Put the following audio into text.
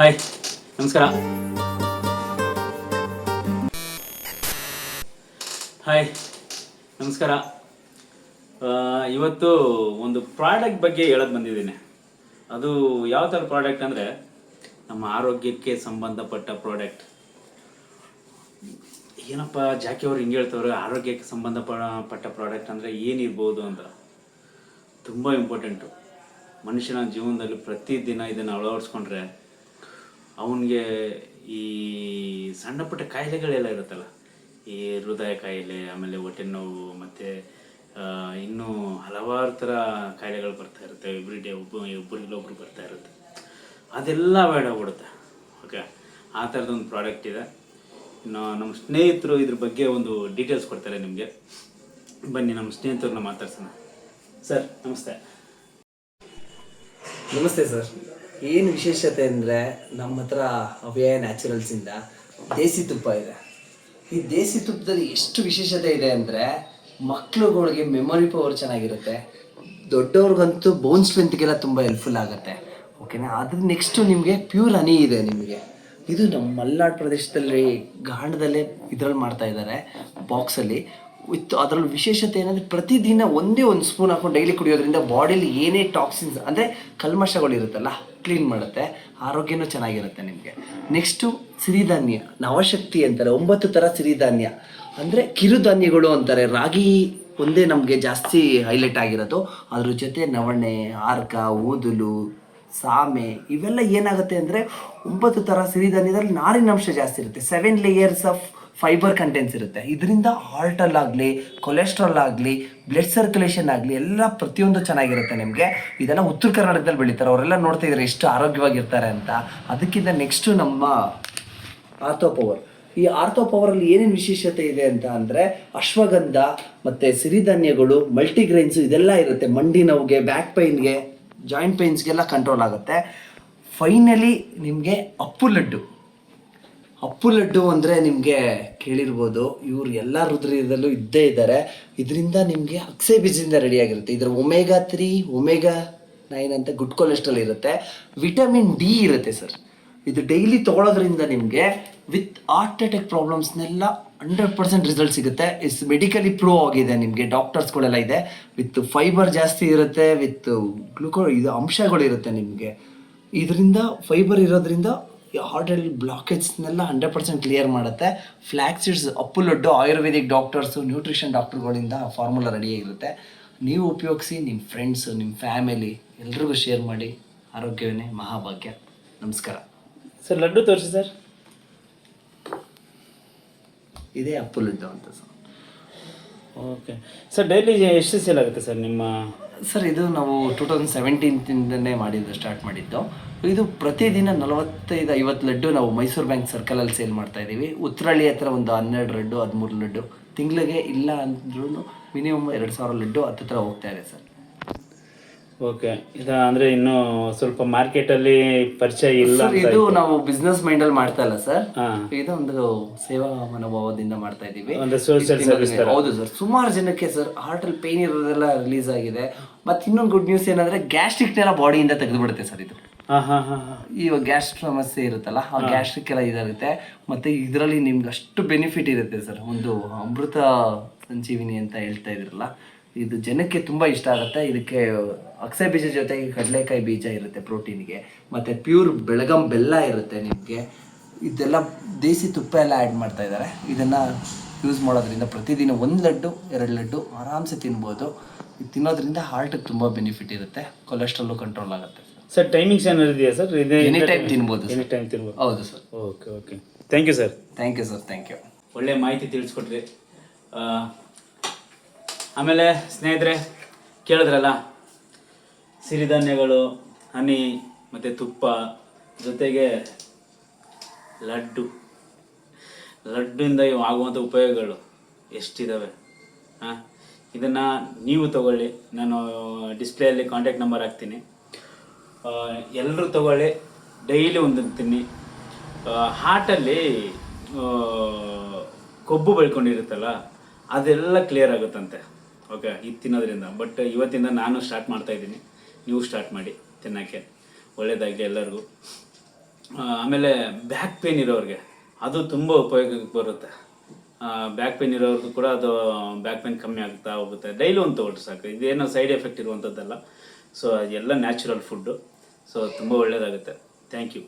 Hi, ನಮಸ್ಕಾರ. Hi, ನಮಸ್ಕಾರ. ಇವತ್ತು ಒಂದು ಪ್ರಾಡಕ್ಟ್ ಬಗ್ಗೆ ಹೇಳಕ್ ಬಂದಿದ್ದೀನಿ. ಅದು ಯಾವ ಥರ ಪ್ರಾಡಕ್ಟ್ ಅಂದರೆ ನಮ್ಮ ಆರೋಗ್ಯಕ್ಕೆ ಸಂಬಂಧಪಟ್ಟ ಪ್ರಾಡಕ್ಟ್. ಏನಪ್ಪ, ಜಾಕಿ ಅವ್ರು ಹಿಂಗೆ ಹೇಳ್ತವ್ರೆ, ಆರೋಗ್ಯಕ್ಕೆ ಸಂಬಂಧಪಟ್ಟ ಪ್ರಾಡಕ್ಟ್ ಅಂದರೆ ಏನಿರ್ಬೋದು ಅಂತ. ತುಂಬ ಇಂಪಾರ್ಟೆಂಟು ಮನುಷ್ಯನ ಜೀವನದಲ್ಲಿ ಪ್ರತಿದಿನ ಇದನ್ನು ಅಳವಡಿಸ್ಕೊಂಡ್ರೆ ಅವನಿಗೆ ಈ ಸಣ್ಣ ಪುಟ್ಟ ಕಾಯಿಲೆಗಳೆಲ್ಲ ಇರುತ್ತಲ್ಲ, ಈ ಹೃದಯ ಕಾಯಿಲೆ, ಆಮೇಲೆ ಹೊಟ್ಟೆ ನೋವು, ಮತ್ತು ಇನ್ನೂ ಹಲವಾರು ಥರ ಕಾಯಿಲೆಗಳು ಬರ್ತಾ ಇರುತ್ತೆ. ಎವ್ರಿ ಡೇ ಒಬ್ಬ, ಒಬ್ಬರಿಗಿಲ್ಲ ಒಬ್ಬರು ಬರ್ತಾ ಇರುತ್ತೆ. ಅದೆಲ್ಲ ಬೇಡ ಆಗ್ಬಿಡುತ್ತೆ ಓಕೆ ಆ ಥರದೊಂದು ಪ್ರಾಡಕ್ಟ್ ಇದೆ. ಇನ್ನು ನಮ್ಮ ಸ್ನೇಹಿತರು ಇದ್ರ ಬಗ್ಗೆ ಒಂದು ಡೀಟೇಲ್ಸ್ ಕೊಡ್ತಾರೆ ನಿಮಗೆ. ಬನ್ನಿ, ನಮ್ಮ ಸ್ನೇಹಿತರನ್ನ ಮಾತಾಡ್ಸೋಣ. ಸರ್, ನಮಸ್ತೆ. ನಮಸ್ತೆ ಸರ್. ಏನು ವಿಶೇಷತೆ ಅಂದರೆ ನಮ್ಮ ಹತ್ರ ಅವ್ಯಯ ನ್ಯಾಚುರಲ್ಸಿಂದ ದೇಸಿ ತುಪ್ಪ ಇದೆ. ಈ ದೇಸಿ ತುಪ್ಪದಲ್ಲಿ ಎಷ್ಟು ವಿಶೇಷತೆ ಇದೆ ಅಂದರೆ ಮಕ್ಳುಗಳಿಗೆ ಮೆಮೊರಿ ಪವರ್ ಚೆನ್ನಾಗಿರುತ್ತೆ. ದೊಡ್ಡವ್ರಿಗಂತೂ ಬೋನ್ ಸ್ಟ್ರೆಂತ್ಗೆಲ್ಲ ತುಂಬ ಹೆಲ್ಪ್ಫುಲ್ ಆಗುತ್ತೆ. ಓಕೆನಾ ಅದ್ರ ನೆಕ್ಸ್ಟು ನಿಮಗೆ ಪ್ಯೂರ್ ಹನಿ ಇದೆ ನಿಮಗೆ. ಇದು ನಮ್ಮ ಮಲೆನಾಡು ಪ್ರದೇಶದಲ್ಲಿ, ಗಾಂಡದಲ್ಲೇ ಇದ್ರಲ್ಲಿ ಮಾಡ್ತಾ ಇದ್ದಾರೆ ಬಾಕ್ಸಲ್ಲಿ ವಿತ್ ಅದರಲ್ಲಿ ವಿಶೇಷತೆ ಏನಂದರೆ ಪ್ರತಿದಿನ ಒಂದೇ ಒಂದು ಸ್ಪೂನ್ ಹಾಕೊಂಡು ಡೈಲಿ ಕುಡಿಯೋದ್ರಿಂದ ಬಾಡಿಲಿ ಏನೇ ಟಾಕ್ಸಿನ್ಸ್ ಅಂದರೆ ಕಲ್ಮಶಗಳು ಇರುತ್ತಲ್ಲ ಕ್ಲೀನ್ ಮಾಡುತ್ತೆ, ಆರೋಗ್ಯನೂ ಚೆನ್ನಾಗಿರುತ್ತೆ ನಿಮಗೆ. ನೆಕ್ಸ್ಟು ಸಿರಿಧಾನ್ಯ, ನವಶಕ್ತಿ ಅಂತಾರೆ, ಒಂಬತ್ತು ಥರ ಸಿರಿಧಾನ್ಯ. ಅಂದರೆ ಕಿರುಧಾನ್ಯಗಳು ಅಂತಾರೆ, ರಾಗಿ ಒಂದೇ ನಮಗೆ ಜಾಸ್ತಿ ಹೈಲೈಟ್ ಆಗಿರೋದು. ಅದ್ರ ಜೊತೆ ನವಣೆ, ಆರ್ಕ, ಊದಲು, ಸಾಮೆ, ಇವೆಲ್ಲ ಏನಾಗುತ್ತೆ ಅಂದರೆ ಒಂಬತ್ತು ಥರ ಸಿರಿಧಾನ್ಯದಲ್ಲಿ ನಾರಿನಾಂಶ ಜಾಸ್ತಿ ಇರುತ್ತೆ. Seven layers of fibre contents ಇರುತ್ತೆ. ಇದರಿಂದ ಹಾರ್ಟಲ್ಲಾಗಲಿ ಕೊಲೆಸ್ಟ್ರಾಲ್ ಆಗಲಿ ಬ್ಲಡ್ ಸರ್ಕ್ಯುಲೇಷನ್ ಆಗಲಿ ಎಲ್ಲ ಪ್ರತಿಯೊಂದು ಚೆನ್ನಾಗಿರುತ್ತೆ ನಿಮಗೆ. ಇದೆಲ್ಲ ಉತ್ತರ ಕರ್ನಾಟಕದಲ್ಲಿ ಬೆಳೀತಾರೆ. ಅವರೆಲ್ಲ ನೋಡ್ತಾ ಇದ್ದಾರೆ ಎಷ್ಟು ಆರೋಗ್ಯವಾಗಿರ್ತಾರೆ ಅಂತ. ಅದಕ್ಕಿಂತ ನೆಕ್ಸ್ಟು ನಮ್ಮ ಆರ್ಥೋ ಪವರ್ ಈ ಆರ್ಥೋ ಪವರಲ್ಲಿ ಏನೇನು ವಿಶೇಷತೆ ಇದೆ ಅಂತ ಅಂದರೆ ಅಶ್ವಗಂಧ ಮತ್ತು ಸಿರಿಧಾನ್ಯಗಳು ಮಲ್ಟಿಗ್ರೈನ್ಸು ಇದೆಲ್ಲ ಇರುತ್ತೆ. ಮಂಡಿ ನೋವಿಗೆ ಬ್ಯಾಕ್ ಪೈನ್ಗೆ ಜಾಯಿಂಟ್ ಪೈನ್ಸ್ಗೆಲ್ಲ ಕಂಟ್ರೋಲ್ ಆಗುತ್ತೆ. ಫೈನಲಿ ನಿಮಗೆ ಅಪ್ಪು ಲಡ್ಡು. ಅಪ್ಪು ಲಡ್ಡು ಅಂದರೆ ನಿಮಗೆ ಕೇಳಿರ್ಬೋದು. ಇವರು ಎಲ್ಲ ಹೃದಯದಲ್ಲೂ ಇದ್ದೇ ಇದ್ದಾರೆ. ಇದರಿಂದ ನಿಮಗೆ ಅಕ್ಸೆ ಬೀಜದಿಂದ ರೆಡಿಯಾಗಿರುತ್ತೆ ಇದರ ಒಮೆಗಾ ತ್ರೀ, ಒಮೆಗಾ ನೈನ್ ಅಂತ ಗುಡ್ ಕೊಲೆಸ್ಟ್ರಾಲ್ ಇರುತ್ತೆ. ವಿಟಮಿನ್ ಡಿ ಇರುತ್ತೆ ಸರ್. ಇದು ಡೈಲಿ ತೊಗೊಳೋದ್ರಿಂದ ನಿಮಗೆ ವಿತ್ ಹಾರ್ಟ್ ಅಟ್ಯಾಕ್ ಪ್ರಾಬ್ಲಮ್ಸ್ನೆಲ್ಲ ಹಂಡ್ರೆಡ್ ಪರ್ಸೆಂಟ್ ರಿಸಲ್ಟ್ ಸಿಗುತ್ತೆ. ಇಸ್ ಮೆಡಿಕಲಿ ಪ್ರೂವ್ ಆಗಿದೆ ನಿಮಗೆ. ಡಾಕ್ಟರ್ಸ್ಗಳೆಲ್ಲ ಇದೆ. ವಿತ್ ಫೈಬರ್ ಜಾಸ್ತಿ ಇರುತ್ತೆ. ವಿತ್ ಗ್ಲುಕೋ ಇದು ಅಂಶಗಳು ಇರುತ್ತೆ ನಿಮಗೆ. ಇದರಿಂದ ಫೈಬರ್ ಇರೋದ್ರಿಂದ ಹಾರ್ಟಲ್ಲಿ ಬ್ಲಾಕೇಜ್ನೆಲ್ಲ ಹಂಡ್ರೆಡ್ ಪರ್ಸೆಂಟ್ ಕ್ಲಿಯರ್ ಮಾಡುತ್ತೆ. Flaxseeds Appu laddu Ayurvedic doctors nutrition ಡಾಕ್ಟರ್ಗಳಿಂದ formula ರೆಡಿಯಾಗಿರುತ್ತೆ ನೀವು ಉಪಯೋಗಿಸಿ ನಿಮ್ಮ ಫ್ರೆಂಡ್ಸು ನಿಮ್ಮ ಫ್ಯಾಮಿಲಿ ಎಲ್ರಿಗೂ ಶೇರ್ ಮಾಡಿ. ಆರೋಗ್ಯವೇ ಮಹಾಭಾಗ್ಯ. ನಮಸ್ಕಾರ. ಸರ್ ಲಡ್ಡು ತೋರಿಸಿ ಸರ್. ಇದೇ ಅಪ್ಪು ಲಡ್ಡು ಅಂತ ಸರ್ ಓಕೆ ಸರ್ ಡೈಲಿ ಎಷ್ಟು ಸೇಲ್ ಆಗುತ್ತೆ ಸರ್ ನಿಮ್ಮ ಸರ್ ಇದು ನಾವು ಟೂ ತೌಸಂಡ್ ಸೆವೆಂಟೀನ್ತಿಂದನೇ ಮಾಡಿದ್ದು ಸ್ಟಾರ್ಟ್ ಮಾಡಿದ್ದು. ಇದು ಪ್ರತಿದಿನ ನಲವತ್ತೈದು ಐವತ್ತು ಲಡ್ಡು ನಾವು ಮೈಸೂರು ಬ್ಯಾಂಕ್ ಸರ್ಕಲಲ್ಲಿ ಸೇಲ್ ಮಾಡ್ತಾ ಇದ್ದೀವಿ. ಉತ್ತರಳ್ಳಿ ಹತ್ರ ಒಂದು ಹನ್ನೆರಡು ಲಡ್ಡು ಹದಿಮೂರು ಲಡ್ಡು. ತಿಂಗಳಿಗೆ ಇಲ್ಲ ಅಂದ್ರೂ ಮಿನಿಮಮ್ ಎರಡು ಸಾವಿರ ಲಡ್ಡು ಹತ್ತಿರ ಹೋಗ್ತಾ ಇದೆ ಸರ್. ಓಕೆ. ಇದು ಅಂದರೆ ಇನ್ನು ಸ್ವಲ್ಪ ಮಾರ್ಕೆಟಲ್ಲಿ ಪರಿಚಯ ಇಲ್ಲ ಸರ್ ಇದು ನಾವು ಬಿಸ್ನೆಸ್ ಮೈಂಡಲ್ಲಿ ಮಾಡ್ತಾ ಇಲ್ಲ ಸರ್. ಇದು ಒಂದು ಸೇವಾ ಮನೋಭಾವದಿಂದ ಮಾಡ್ತಾ ಇದ್ದೀವಿ. ಹೌದು ಸರ್. ಸುಮಾರು ಜನಕ್ಕೆ ಸರ್ ಹಾರ್ಟಲ್ಲಿ ಪೇನ್ ಇರೋದೆಲ್ಲ ರಿಲೀಸ್ ಆಗಿದೆ. ಮತ್ತೆ ಇನ್ನೊಂದು ಗುಡ್ ನ್ಯೂಸ್ ಏನಂದ್ರೆ ಗ್ಯಾಸ್ಟ್ರಿಕ್ನೆಲ್ಲ ಬಾಡಿಯಿಂದ ತೆಗೆದು ಬಿಡುತ್ತೆ ಸರ್ ಇದು. ಹಾಂ ಗ್ಯಾಸ್ಟ್ರಿಕ್ ಸಮಸ್ಯೆ ಇರುತ್ತಲ್ಲ ಆ ಗ್ಯಾಸ್ಟ್ರಿಕ್ ಎಲ್ಲ ಇದಾಗುತ್ತೆ. ಮತ್ತೆ ಇದರಲ್ಲಿ ನಿಮ್ಗೆ ಅಷ್ಟು ಬೆನಿಫಿಟ್ ಇರುತ್ತೆ ಸರ್. ಒಂದು ಅಮೃತ ಸಂಜೀವಿನಿ ಅಂತ ಹೇಳ್ತಾ ಇದ್ರಲ್ಲ ಇದು ಜನಕ್ಕೆ ತುಂಬ ಇಷ್ಟ ಆಗುತ್ತೆ. ಇದಕ್ಕೆ ಅಕ್ಸೆ ಬೀಜ ಜೊತೆಗೆ ಕಡಲೆಕಾಯಿ ಬೀಜ ಇರುತ್ತೆ ಪ್ರೋಟೀನ್ಗೆ ಮತ್ತು ಪ್ಯೂರ್ ಬೆಳಗಂ ಬೆಲ್ಲ ಇರುತ್ತೆ ನಿಮಗೆ. ಇದೆಲ್ಲ ದೇಸಿ ತುಪ್ಪ ಎಲ್ಲ ಆ್ಯಡ್ ಮಾಡ್ತಾ ಇದ್ದಾರೆ. ಇದನ್ನು ಯೂಸ್ ಮಾಡೋದ್ರಿಂದ ಪ್ರತಿದಿನ ಒಂದು ಲಡ್ಡು ಎರಡು ಲಡ್ಡು ಆರಾಮ್ಸೆ ತಿನ್ಬೋದು. ಇದು ತಿನ್ನೋದ್ರಿಂದ ಹಾರ್ಟಿಗೆ ತುಂಬ ಬೆನಿಫಿಟ್ ಇರುತ್ತೆ ಕೊಲೆಸ್ಟ್ರಾಲು ಕಂಟ್ರೋಲ್ ಆಗುತ್ತೆ. ಸರ್ ಟೈಮಿಂಗ್ಸ್ ಏನಾದ್ರು ಇದೆಯಾ ಸರ್ ಇದೇ ಎನಿ ಟೈಮ್ ತಿನ್ಬೋದು ಎನಿ ಟೈಮ್ ತಿನ್ಬೋದು. ಹೌದು sir okay okay thank you sir thank you sir thank you ಒಳ್ಳೆ ಮಾಹಿತಿ ತಿಳಿಸ್ಕೊಟ್ರಿ. ಆಮೇಲೆ ಸ್ನೇಹಿತರೆ ಕೇಳಿದ್ರಲ್ಲ ಸಿರಿಧಾನ್ಯಗಳು ಹನಿ ಮತ್ತು ತುಪ್ಪ ಜೊತೆಗೆ ಲಡ್ಡು. ಲಡ್ಡುಯಿಂದ ಇವು ಆಗುವಂಥ ಉಪಯೋಗಗಳು ಎಷ್ಟಿದ್ದಾವೆ ಹಾಂ ಇದನ್ನು ನೀವು ತಗೊಳ್ಳಿ. ನಾನು ಡಿಸ್ಪ್ಲೇಯಲ್ಲಿ ಕಾಂಟ್ಯಾಕ್ಟ್ ನಂಬರ್ ಹಾಕ್ತೀನಿ. ಎಲ್ಲರೂ ತಗೊಳ್ಳಿ. ಡೈಲಿ ಒಂದೊಂದು ತಿನ್ನಿ. ಹಾರ್ಟಲ್ಲಿ ಕೊಬ್ಬು ಬೆಳ್ಕೊಂಡಿರುತ್ತಲ್ಲ, ಅದೆಲ್ಲ ಕ್ಲಿಯರ್ ಆಗುತ್ತಂತೆ. ಓಕೆ ಇದು ತಿನ್ನೋದ್ರಿಂದ. ಬಟ್ ಇವತ್ತಿಂದ ನಾನು ಸ್ಟಾರ್ಟ್ ಮಾಡ್ತಾ ಇದ್ದೀನಿ. ನೀವು ಸ್ಟಾರ್ಟ್ ಮಾಡಿ ತಿನ್ನೋಕ್ಕೆ. ಒಳ್ಳೆಯದಾಗಲಿ ಎಲ್ಲರಿಗೂ. ಆಮೇಲೆ ಬ್ಯಾಕ್ ಪೇನ್ ಇರೋರಿಗೆ. ಅದು ತುಂಬ ಉಪಯೋಗಕ್ಕೆ ಬರುತ್ತೆ. ಬ್ಯಾಕ್ ಪೇನ್ ಇರೋರ್ಗೂ ಕೂಡ ಅದು ಬ್ಯಾಕ್ ಪೇನ್ ಕಮ್ಮಿ ಆಗ್ತಾ ಹೋಗುತ್ತೆ. ಡೈಲಿ ಒಂದು ತೊಗೊಳ್ರಿ ಸಾಕು. ಇದೇನೋ ಸೈಡ್ ಎಫೆಕ್ಟ್ ಇರುವಂಥದ್ದಲ್ಲ. ಸೊ ಎಲ್ಲ ನ್ಯಾಚುರಲ್ ಫುಡ್ಡು ಸೊ ತುಂಬ ಒಳ್ಳೆಯದಾಗುತ್ತೆ ಥ್ಯಾಂಕ್ ಯು